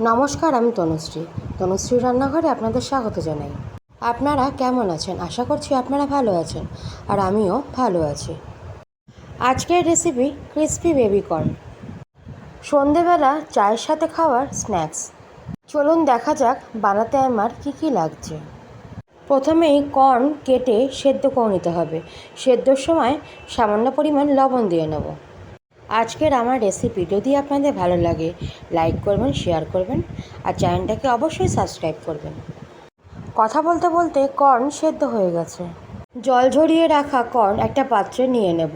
নমস্কার, আমি তনুশ্রী। তনুশ্রী রান্নাঘরে আপনাদের স্বাগত জানাই। আপনারা কেমন আছেন? আশা করছি আপনারা ভালো আছেন আর আমিও ভালো আছি। আজকের রেসিপি ক্রিসপি বেবি কর্ন সন্ধেবেলা চায়ের সাথে খাওয়ার স্ন্যাক্স চলুন দেখা যাক বানাতে আমার কি কি লাগছে। প্রথমেই কর্ন কেটে সেদ্ধ করে নিতে হবে। সেদ্ধর সময় সামান্য পরিমাণ লবণ দিয়ে নেব। আজকের আমার রেসিপি যদি আপনাদের ভালো লাগে লাইক করবেন শেয়ার করবেন আর চ্যানেলটাকে অবশ্যই সাবস্ক্রাইব করবেন। কথা বলতে বলতে কর্ন সেদ্ধ হয়ে গেছে। জল ঝরিয়ে রাখা কর্ন একটা পাত্রে নিয়ে নেব।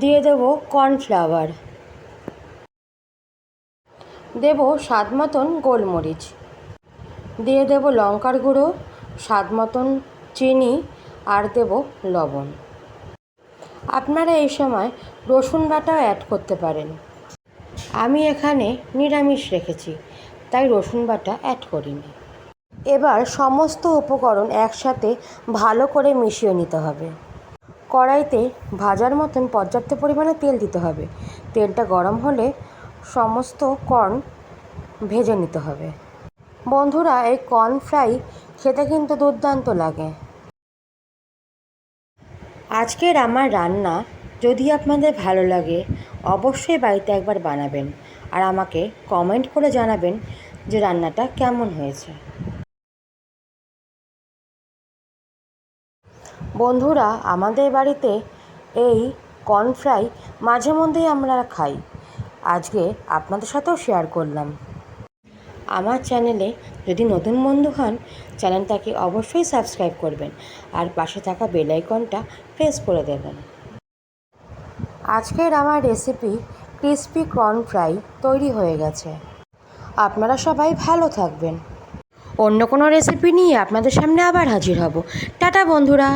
দিয়ে দেব কর্নফ্লাওয়ার দেব স্বাদ মতন গোলমরিচ। দিয়ে দেব লঙ্কার গুঁড়ো, স্বাদ মতন চিনি আর দেব লবণ। আপনারা এই সময় রসুন বাটাও অ্যাড করতে পারেন। আমি এখানে নিরামিষ রেখেছি, তাই রসুন বাটা অ্যাড করিনি। এবার সমস্ত উপকরণ একসাথে ভালো করে মিশিয়ে নিতে হবে। কড়াইতে ভাজার মতন পর্যাপ্ত পরিমাণে তেল দিতে হবে। তেলটা গরম হলে সমস্ত কর্ন ভেজে নিতে হবে। বন্ধুরা, এই কর্ন ফ্রাই খেতে কিন্তু দুর্দান্ত লাগে। আজকের আমার রান্না যদি আপনাদের ভালো লাগে, অবশ্যই বাড়িতে একবার বানাবেন আর আমাকে কমেন্ট করে জানাবেন যে রান্নাটা কেমন হয়েছে। বন্ধুরা, আমাদের বাড়িতে এই কর্নফ্রাই মাঝে মধ্যেই আমরা খাই। আজকে আপনাদের সাথেও শেয়ার করলাম। আমার চ্যানেলে যদি নতুন বন্ধু হন, চ্যানেলটাকে অবশ্যই সাবস্ক্রাইব করবেন আর পাশে থাকা বেল আইকনটা প্রেস করে দেবেন। আজকের আমার রেসিপি ক্রিসপি কর্ন ফ্রাই তৈরি হয়ে গেছে। আপনারা সবাই ভালো থাকবেন। অন্য কোনো রেসিপি নিয়ে আপনাদের সামনে আবার হাজির হব। টাটা বন্ধুরা!